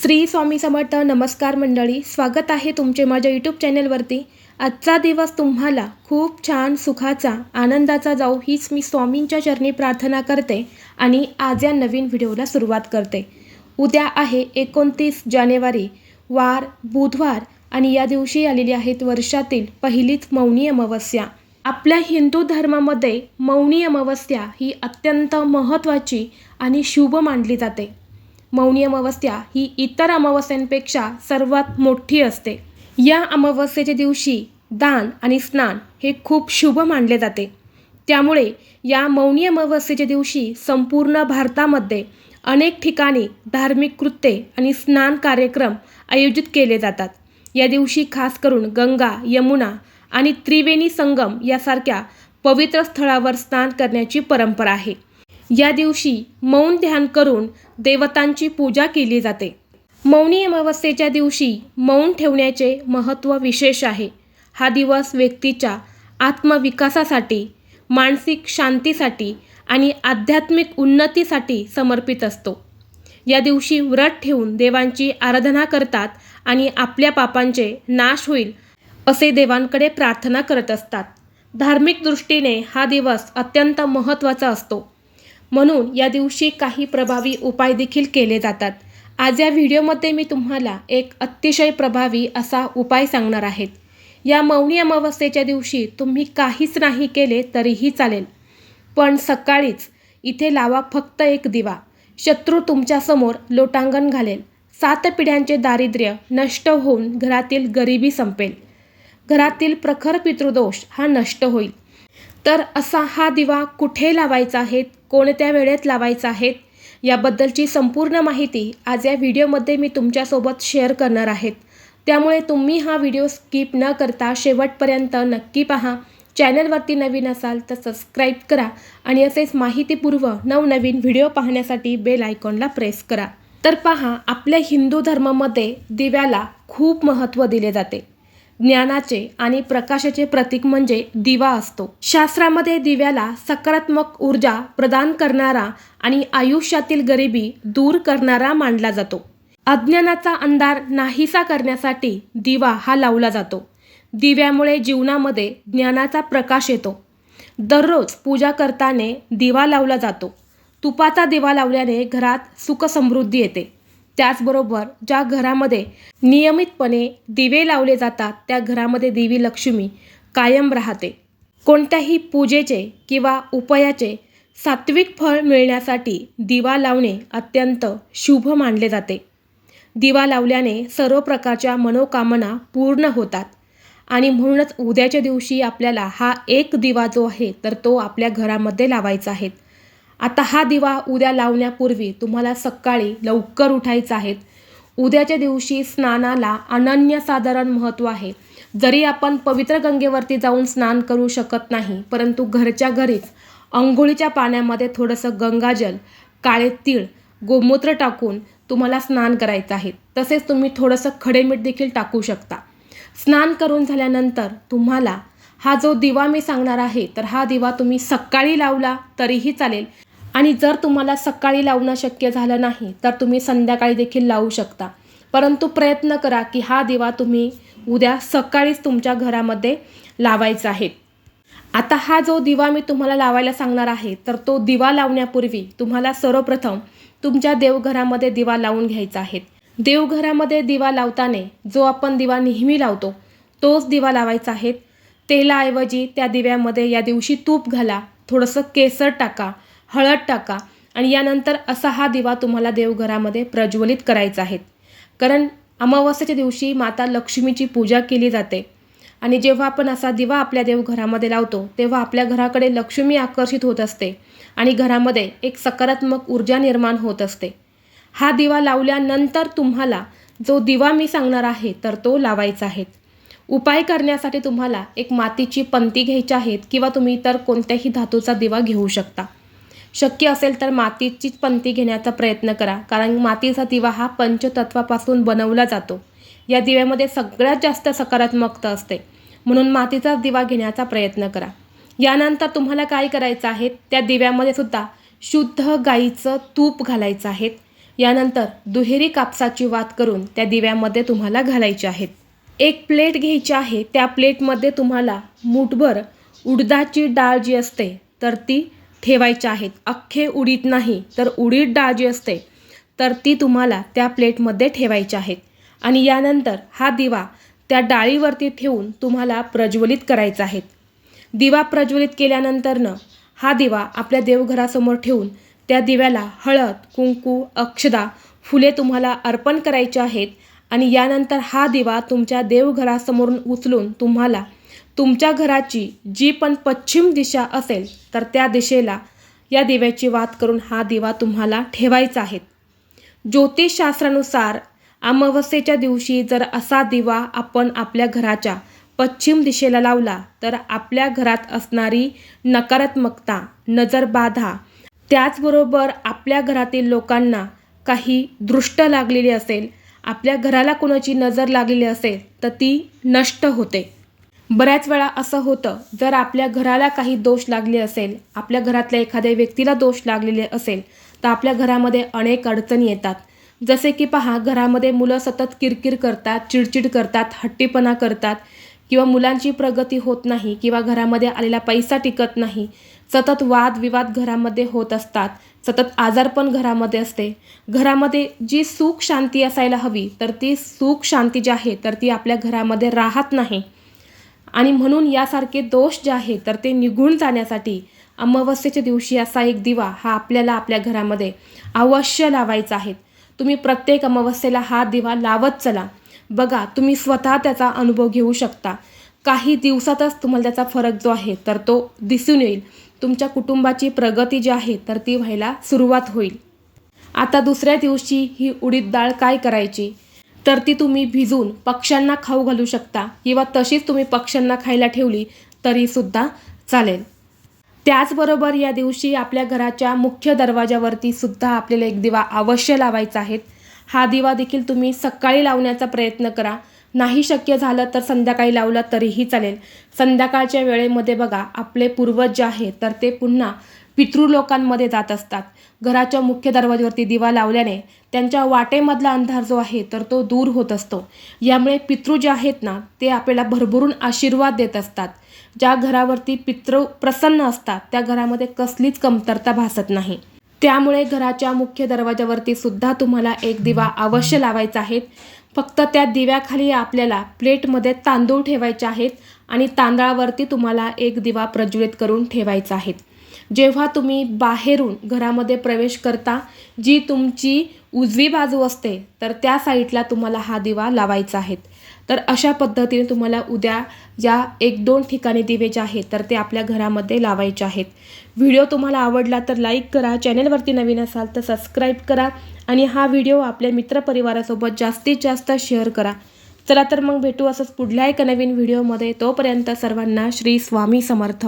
श्री स्वामी समर्थ नमस्कार मंडळी स्वागत आहे तुमचे माझ्या यूट्यूब चॅनेलवरती. आजचा दिवस तुम्हाला खूप छान सुखाचा आनंदाचा जाऊ हीच मी स्वामींच्या चरणी प्रार्थना करते आणि आज या नवीन व्हिडिओला सुरुवात करते. उद्या आहे एकोणतीस जानेवारी वार बुधवार आणि या दिवशी आलेली आहेत वर्षातील पहिलीच मौनी अमावस्या. आपल्या हिंदू धर्मामध्ये मौनी अमावस्या ही अत्यंत महत्त्वाची आणि शुभ मानली जाते. मौनी अमावस्या ही इतर अमावस्यांपेक्षा सर्वात मोठी असते. या अमावस्येच्या दिवशी दान आणि स्नान हे खूप शुभ मानले जाते. त्यामुळे या मौनी अमावस्येच्या दिवशी संपूर्ण भारतामध्ये अनेक ठिकाणी धार्मिक कृत्ये आणि स्नान कार्यक्रम आयोजित केले जातात. या दिवशी खास करून गंगा यमुना आणि त्रिवेणी संगम यासारख्या पवित्र स्थळावर स्नान करण्याची परंपरा आहे. या दिवशी मौन ध्यान करून देवतांची पूजा केली जाते. मौनी अमावस्येच्या दिवशी मौन ठेवण्याचे महत्त्व विशेष आहे. हा दिवस व्यक्तीच्या आत्मविकासासाठी मानसिक शांतीसाठी आणि आध्यात्मिक उन्नतीसाठी समर्पित असतो. या दिवशी व्रत ठेवून देवांची आराधना करतात आणि आपल्या पापांचे नाश होईल असे देवांकडे प्रार्थना करत असतात. धार्मिक दृष्टीने हा दिवस अत्यंत महत्त्वाचा असतो. म्हणून या दिवशी काही प्रभावी उपाय देखील केले जातात. आज या व्हिडिओमध्ये मी तुम्हाला एक अतिशय प्रभावी असा उपाय सांगणार आहेत या मौनी अमावस्येच्या दिवशी तुम्ही काहीच नाही केले तरीही चालेल. पण सकाळीच इथे लावा फक्त एक दिवा. शत्रू तुमच्यासमोर लोटांगण घालेल. सात पिढ्यांचे दारिद्र्य नष्ट होऊन घरातील गरिबी संपेल. घरातील प्रखर पितृदोष हा नष्ट होईल. तर असा हा दिवा कुठे लावायचा आहेत कोणत्या वेळेत लावायचा आहेत याबद्दलची संपूर्ण माहिती आज या व्हिडिओमध्ये मी तुमच्यासोबत शेअर करणार आहेत त्यामुळे तुम्ही हा व्हिडिओ स्किप न करता शेवटपर्यंत नक्की पहा. चॅनलवरती नवीन असाल तर सबस्क्राईब करा आणि असेच माहितीपूर्व नवनवीन व्हिडिओ पाहण्यासाठी बेल आयकॉनला प्रेस करा. तर पहा आपल्या हिंदू धर्मामध्ये दिव्याला खूप महत्त्व दिले जाते. ज्ञानाचे आणि प्रकाशाचे प्रतीक म्हणजे दिवा असतो. शास्त्रामध्ये दिव्याला सकारात्मक ऊर्जा प्रदान करणारा आणि आयुष्यातील गरिबी दूर करणारा मानला जातो. अज्ञानाचा अंधार नाहीसा करण्यासाठी दिवा हा लावला जातो. दिव्यामुळे जीवनामध्ये ज्ञानाचा प्रकाश येतो. दररोज पूजा करताना दिवा लावला जातो. तुपाचा दिवा लावल्याने घरात सुखसमृद्धी येते. त्याचबरोबर ज्या घरामध्ये नियमितपणे दिवे लावले जातात त्या घरामध्ये देवी लक्ष्मी कायम राहते. कोणत्याही पूजेचे किंवा उपायाचे सात्विक फळ मिळण्यासाठी दिवा लावणे अत्यंत शुभ मानले जाते. दिवा लावल्याने सर्व प्रकारच्या मनोकामना पूर्ण होतात आणि म्हणूनच उद्याच्या दिवशी आपल्याला हा एक दिवा जो आहे तर तो आपल्या घरामध्ये लावायचा आहे. आता हा दिवा उद्या लावण्यापूर्वी तुम्हाला सकाळी लवकर उठायचं आहे. उद्याच्या दिवशी स्नानाला अनन्यसाधारण महत्त्व आहे. जरी आपण पवित्र गंगेवरती जाऊन स्नान करू शकत नाही परंतु घरच्या घरीच अंघोळीच्या पाण्यामध्ये थोडंसं गंगाजल काळे तीळ गोमूत्र टाकून तुम्हाला स्नान करायचं आहे. तसेच तुम्ही थोडंसं खडे मीठ देखील टाकू शकता. स्नान करून झाल्यानंतर तुम्हाला हा जो दिवा मी सांगणार आहे तर हा दिवा तुम्ही सकाळी लावला तरीही चालेल. आणि जर तुम्हाला सकाळी लावणं शक्य झालं नाही तर तुम्ही संध्याकाळी देखील लावू शकता. परंतु प्रयत्न करा की हा दिवा तुम्ही उद्या सकाळीच तुमच्या घरामध्ये लावायचा आहे. आता हा जो दिवा मी तुम्हाला लावायला सांगणार आहे तर तो दिवा लावण्यापूर्वी तुम्हाला सर्वप्रथम तुमच्या देवघरामध्ये दिवा लावून घ्यायचा आहे. देवघरामध्ये दिवा लावताना जो आपण दिवा नेहमी लावतो तोच दिवा लावायचा आहे. तेलाऐवजी त्या दिव्यामध्ये या दिवशी तूप घाला थोडंसं केसर टाका हळद टाका आणि यानंतर असा हा दिवा तुम्हाला देवघरामध्ये प्रज्वलित करायचा आहे. कारण अमावस्येच्या दिवशी माता लक्ष्मीची पूजा केली जाते. आणि जेव्हा आपण असा दिवा आपल्या देवघरामध्ये लावतो तेव्हा आपल्या घराकडे लक्ष्मी आकर्षित होत असते आणि घरामध्ये एक सकारात्मक ऊर्जा निर्माण होत असते. हा दिवा लावल्यानंतर तुम्हाला जो दिवा मी सांगणार आहे तर तो लावायचा आहे. उपाय करण्यासाठी तुम्हाला एक मातीची पंती घ्यायची आहेत किंवा तुम्ही इतर कोणत्याही धातूचा दिवा घेऊ शकता. शक्य असेल तर मातीचीच पंती घेण्याचा प्रयत्न करा. कारण मातीचा दिवा हा पंचतत्वापासून बनवला जातो. या दिव्यामध्ये सगळ्यात जास्त सकारात्मकता असते. म्हणून मातीचा दिवा घेण्याचा प्रयत्न करा. यानंतर तुम्हाला काय करायचं आहे? त्या दिव्यामध्ये सुद्धा शुद्ध गाईचं तूप घालायचं आहे. यानंतर दुहेरी कापसाची वात करून त्या दिव्यामध्ये तुम्हाला घालायचे आहेत एक प्लेट घ्यायची आहे. त्या प्लेटमध्ये तुम्हाला मूठभर उडदाची डाळ जी असते तर ती ठेवायच्या आहेत. अख्खे उडीद नाही तर उडीद डाळ जी असते तर ती तुम्हाला त्या प्लेटमध्ये ठेवायची आहेत. आणि यानंतर हा दिवा त्या डाळीवरती ठेवून तुम्हाला प्रज्वलित करायचा आहे. दिवा प्रज्वलित केल्यानंतरनं हा दिवा आपल्या देवघरासमोर ठेवून त्या दिव्याला हळद कुंकू अक्षदा फुले तुम्हाला अर्पण करायचे आहेत. आणि यानंतर हा दिवा तुमच्या देवघरासमोरून उचलून तुम्हाला तुमच्या घराची जी पण पश्चिम दिशा असेल तर त्या दिशेला या दिव्याची वात करून हा दिवा तुम्हाला ठेवायचा आहे. ज्योतिषशास्त्रानुसार अमावस्येच्या दिवशी जर असा दिवा आपण आपल्या घराच्या पश्चिम दिशेला लावला तर आपल्या घरात असणारी नकारात्मकता नजरबाधा त्याचबरोबर आपल्या घरातील लोकांना काही दृष्ट लागलेली असेल आपल्या घराला कोणाची नजर लागलेली असेल तर ती नष्ट होते. बऱ्याच वेळा असं होतं जर आपल्या घराला काही दोष लागले असेल आपल्या घरातल्या एखाद्या व्यक्तीला दोष लागलेले असेल तर आपल्या घरामध्ये अनेक अडचणी येतात. जसे की पहा घरामध्ये मुलं सतत किरकिर करतात चिडचिड करतात हट्टीपणा करतात किंवा मुलांची प्रगती होत नाही किंवा घरामध्ये आलेला पैसा टिकत नाही. सतत वादविवाद घरामध्ये होत असतात. सतत आजारपण घरामध्ये असते. घरामध्ये जी सुख शांती असायला हवी तर ती सुख शांती जी आहे तर ती आपल्या घरामध्ये राहत नाही. आणि म्हणून यासारखे दोष जे आहे तर ते निघून जाण्यासाठी अमावस्येच्या दिवशी असा एक दिवा हा आपल्याला आपल्या घरामध्ये अवश्य लावायचा आहे. तुम्ही प्रत्येक अमावस्येला हा दिवा लावत चला. बघा तुम्ही स्वतः त्याचा अनुभव घेऊ शकता. काही दिवसातच तुम्हाला त्याचा फरक जो आहे तर तो दिसून येईल. तुमच्या कुटुंबाची प्रगती जी आहे तर ती व्हायला सुरुवात होईल. आता दुसऱ्या दिवशी ही उडीद डाळ काय करायची? तर ती तुम्ही भिजून पक्ष्यांना खाऊ घालू शकता. किंवा तशीच तुम्ही पक्ष्यांना खायला ठेवली तरीसुद्धा चालेल. त्याचबरोबर या दिवशी आपल्या घराच्या मुख्य दरवाजावरती सुद्धा आपल्याला एक दिवा अवश्य लावायचा आहे. हा दिवा देखील तुम्ही सकाळी लावण्याचा प्रयत्न करा. नाही शक्य झालं तर संध्याकाळी लावला तरीही चालेल. संध्याकाळच्या वेळेमध्ये बघा आपले पूर्वज जे आहेत तर ते पुन्हा पितृलोकांमध्ये जात असतात. घराच्या मुख्य दरवाजावरती दिवा लावल्याने त्यांच्या वाटेमधला अंधार जो आहे तर तो दूर होत असतो. यामुळे पितृ जे आहेत ना ते आपल्याला भरभरून आशीर्वाद देत असतात. ज्या घरावरती पितृ प्रसन्न असतात त्या घरामध्ये कसलीच कमतरता भासत नाही. त्यामुळे घराच्या मुख्य दरवाजावरती सुद्धा तुम्हाला एक दिवा अवश्य लावायचा आहे. फक्त त्या दिव्याखाली आपल्याला प्लेटमध्ये तांदूळ ठेवायचे आहेत आणि तांदळावरती तुम्हाला एक दिवा प्रज्वलित करून ठेवायचा आहे. जेव्हा तुम्ही बाहेरून घरामध्ये प्रवेश करता जी तुमची उजवी बाजू असते तर त्या साईडला तुम्हाला हा दिवा लावायचा आहे. तर अशा पद्धतीने तुम्हाला उद्या या एक दोन ठिकाणी दिवे जे आहेत तर ते आपल्या घरामध्ये लावायचे आहेत. व्हिडिओ तुम्हाला आवडला तर लाईक करा चॅनेलवरती नवीन असाल तर सबस्क्राईब करा आणि हा व्हिडिओ आपल्या मित्रपरिवारासोबत जास्तीत जास्त शेअर करा. चला तर मग भेटू असंच पुढल्या एका नवीन व्हिडिओमध्ये. तोपर्यंत सर्वांना श्री स्वामी समर्थ.